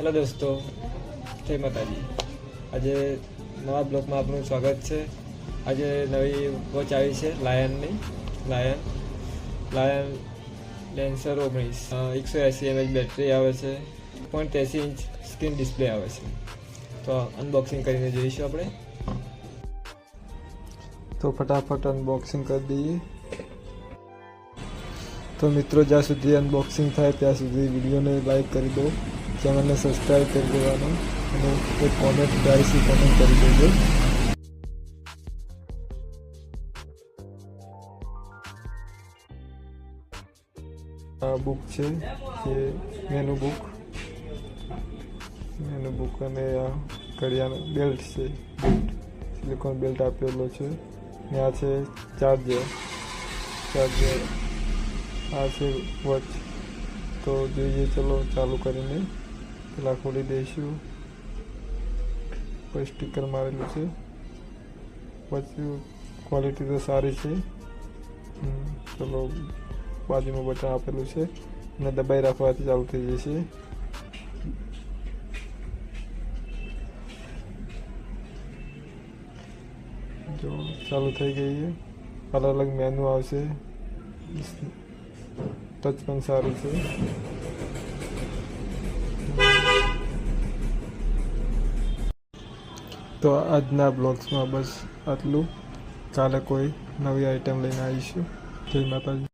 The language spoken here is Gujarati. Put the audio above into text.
હેલો દોસ્તો, જય માતાજી. આજે નવા બ્લોગમાં આપનું સ્વાગત છે. આજે નવી વોચ આવી છે લાયનની, લાયન લાયન લેન્સર ઓગણીસ. એકસો એંસી એમએચ બેટરી આવે છે પોઈન્ટ એંસી ઇંચ સ્ક્રીન ડિસ્પ્લે આવે છે. તો અનબોક્સિંગ કરીને જોઈશું આપણે. તો ફટાફટ અનબોક્સિંગ કરી દઈએ. તો મિત્રો, જ્યાં સુધી અનબોક્સિંગ થાય, ત્યાં સુધી વિડીયોને લાઈક કરી દો. ચેનલને સબસ્ક્રાઈબ કરી દેવાનું અને એક કોમેન્ટ ડાયસી કોમેન્ટ કરી દેજો આ બુક છે જે મેનુ બુક મેનુ બુક અને આ કડિયાનો બેલ્ટ છે બેલ્ટ સિલિકોન બેલ્ટ આપેલો છે ને આ છે ચાર્જર ચાર્જર આ છે વોચ તો જોઈએ ચલો ચાલુ કરીને પેલા ખોલી દઈશું. કોઈ સ્ટીકર મારેલું છે. પછી ક્વોલિટી તો સારી છે. ચલો, બાજુમાં બટન આપેલું છે. અને દબાઈ રાખવાથી ચાલુ થઈ જશે. જો, ચાલુ થઈ ગઈ છે. અલગ અલગ મેનુ આવશે. ટચ પણ સારું છે. તો આજના બ્લોગ્સમાં બસ આટલું. કાલે કોઈ નવી આઈટમ લઈને આવીશું. જય માતાજી.